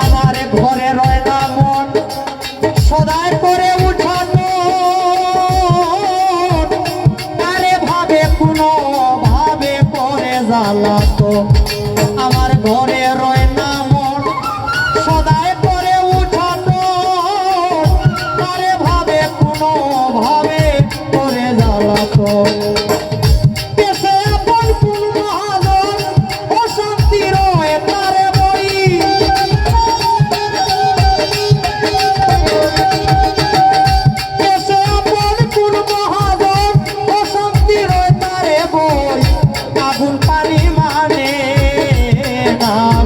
আমার ঘরে রয় না সদায় করে উঠানো আরে ভাবে কোনো ভাবে করে আমার ঘরে রয় না সদায় করে উঠানো আরে ভাবে কোনো ভাবে করে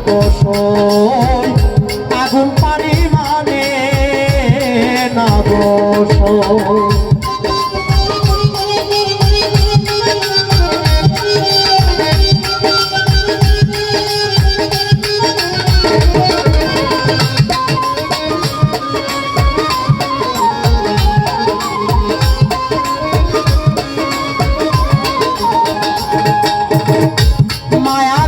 গোসল আগুন পানি মানে না গোসল মায়া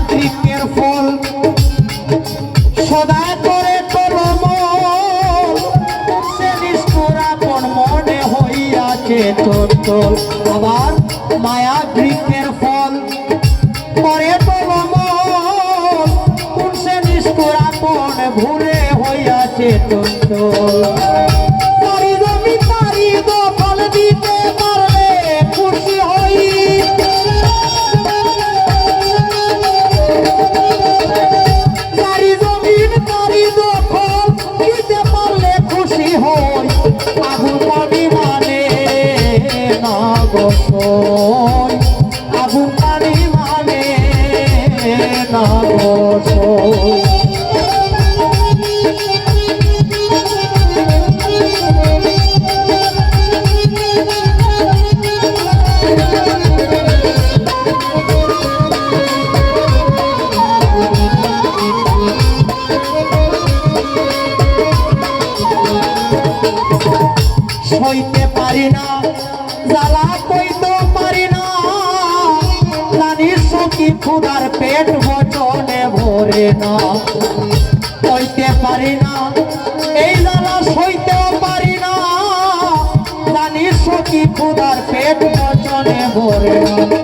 হইয়াছে চঞ্চল আবার মায়া গ্রীকের ফল। করে টলমল কোন সে নিষ্ঠুর আপন ভুলে হইয়াছে তারি জমি, তারি দখল, দিতে না আগুন পানি মানে না গোসল সইতে পারি না। জ্বালা কইতে পারি না। জানিস কি ক্ষুদার পেট বচনে ভরে না। কইতে পারি না, এই জ্বালা সইতেও পারি না। জানিস কি ক্ষুদার পেট বচনে ভরে না।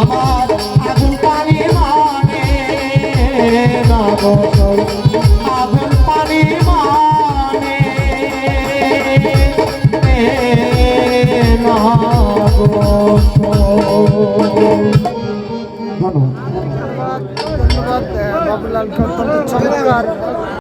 আমার আগুন পানি মানে না বদল মানে ধন্যবাদ। ধন্যবাদ বাবুলাল চমৎকার